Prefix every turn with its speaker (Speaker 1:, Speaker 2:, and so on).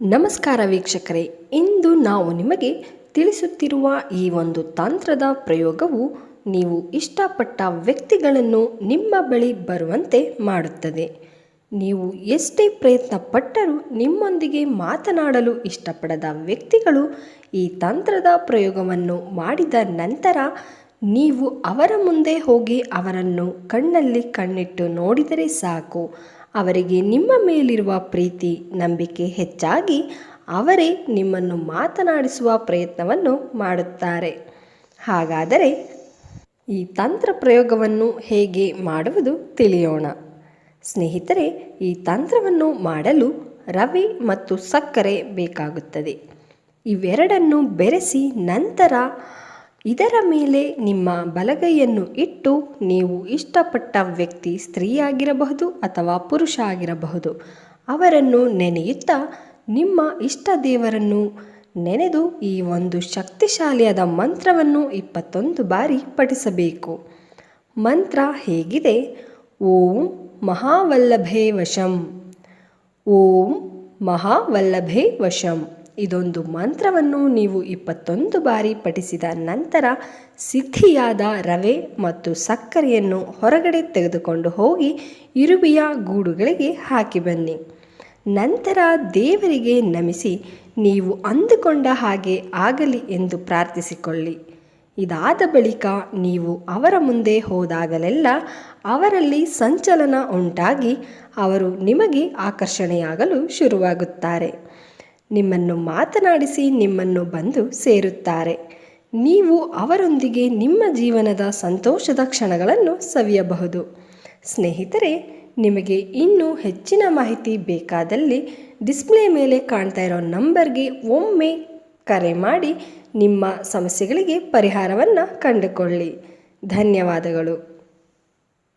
Speaker 1: ನಮಸ್ಕಾರ ವೀಕ್ಷಕರೇ, ಇಂದು ನಾವು ನಿಮಗೆ ತಿಳಿಸುತ್ತಿರುವ ಈ ಒಂದು ತಂತ್ರದ ಪ್ರಯೋಗವು ನೀವು ಇಷ್ಟಪಟ್ಟ ವ್ಯಕ್ತಿಗಳನ್ನು ನಿಮ್ಮ ಬಳಿ ಬರುವಂತೆ ಮಾಡುತ್ತದೆ. ನೀವು ಎಷ್ಟೇ ಪ್ರಯತ್ನ ಪಟ್ಟರೂ ನಿಮ್ಮೊಂದಿಗೆ ಮಾತನಾಡಲು ಇಷ್ಟಪಡದ ವ್ಯಕ್ತಿಗಳು ಈ ತಂತ್ರದ ಪ್ರಯೋಗವನ್ನು ಮಾಡಿದ ನಂತರ ನೀವು ಅವರ ಮುಂದೆ ಹೋಗಿ ಅವರನ್ನು ಕಣ್ಣಲ್ಲಿ ಕಣ್ಣಿಟ್ಟು ನೋಡಿದರೆ ಸಾಕು. ಅವರಿಗೆ ನಿಮ್ಮ ಮೇಲಿರುವ ಪ್ರೀತಿ, ನಂಬಿಕೆ ಹೆಚ್ಚಾಗಿ ಅವರೇ ನಿಮ್ಮನ್ನು ಮಾತನಾಡಿಸುವ ಪ್ರಯತ್ನವನ್ನು ಮಾಡುತ್ತಾರೆ. ಹಾಗಾದರೆ ಈ ತಂತ್ರ ಪ್ರಯೋಗವನ್ನು ಹೇಗೆ ಮಾಡುವುದು ತಿಳಿಯೋಣ. ಸ್ನೇಹಿತರೆ, ಈ ತಂತ್ರವನ್ನು ಮಾಡಲು ರವೆ ಮತ್ತು ಸಕ್ಕರೆ ಬೇಕಾಗುತ್ತದೆ. ಇವೆರಡನ್ನು ಬೆರೆಸಿ ನಂತರ ಇದರ ಮೇಲೆ ನಿಮ್ಮ ಬಲಗೈಯನ್ನು ಇಟ್ಟು ನೀವು ಇಷ್ಟಪಟ್ಟ ವ್ಯಕ್ತಿ ಸ್ತ್ರೀಯಾಗಿರಬಹುದು ಅಥವಾ ಪುರುಷ ಆಗಿರಬಹುದು. ಅವರನ್ನು ನೆನೆಯುತ್ತಾ ನಿಮ್ಮ ಇಷ್ಟ ದೇವರನ್ನು ನೆನೆದು ಈ ಒಂದು ಶಕ್ತಿಶಾಲಿಯಾದ ಮಂತ್ರವನ್ನು ಇಪ್ಪತ್ತೊಂದು ಬಾರಿ ಪಠಿಸಬೇಕು. ಮಂತ್ರ ಹೇಗಿದೆ? ಓಂ ಮಹಾವಲ್ಲಭೇ ವಶಂ. ಓಂ ಮಹಾವಲ್ಲಭೇ ವಶಂ. ಇದೊಂದು ಮಂತ್ರವನ್ನು ನೀವು ಇಪ್ಪತ್ತೊಂದು ಬಾರಿ ಪಠಿಸಿದ ನಂತರ ಸಿದ್ಧಿಯಾದ ರವೆ ಮತ್ತು ಸಕ್ಕರೆಯನ್ನು ಹೊರಗಡೆ ತೆಗೆದುಕೊಂಡು ಹೋಗಿ ಇರುಬಿಯ ಗೂಡುಗಳಿಗೆ ಹಾಕಿ ಬನ್ನಿ. ನಂತರ ದೇವರಿಗೆ ನಮಿಸಿ ನೀವು ಅಂದುಕೊಂಡ ಹಾಗೆ ಆಗಲಿ ಎಂದು ಪ್ರಾರ್ಥಿಸಿಕೊಳ್ಳಿ. ಇದಾದ ಬಳಿಕ ನೀವು ಅವರ ಮುಂದೆ ಹೋದಾಗಲೆಲ್ಲ ಅವರಲ್ಲಿ ಸಂಚಲನ ಉಂಟಾಗಿ ಅವರು ನಿಮಗೆ ಆಕರ್ಷಣೆಯಾಗಲು ಶುರುವಾಗುತ್ತಾರೆ. ನಿಮ್ಮನ್ನು ಮಾತನಾಡಿಸಿ ನಿಮ್ಮನ್ನು ಬಂದು ಸೇರುತ್ತಾರೆ. ನೀವು ಅವರೊಂದಿಗೆ ನಿಮ್ಮ ಜೀವನದ ಸಂತೋಷದ ಕ್ಷಣಗಳನ್ನು ಸವಿಯಬಹುದು. ಸ್ನೇಹಿತರೆ, ನಿಮಗೆ ಇನ್ನೂ ಹೆಚ್ಚಿನ ಮಾಹಿತಿ ಬೇಕಾದಲ್ಲಿ ಡಿಸ್ಪ್ಲೇ ಮೇಲೆ ಕಾಣ್ತಾ ಇರೋ ನಂಬರ್ಗೆ ಒಮ್ಮೆ ಕರೆ ಮಾಡಿ ನಿಮ್ಮ ಸಮಸ್ಯೆಗಳಿಗೆ ಪರಿಹಾರವನ್ನು ಕಂಡುಕೊಳ್ಳಿ. ಧನ್ಯವಾದಗಳು.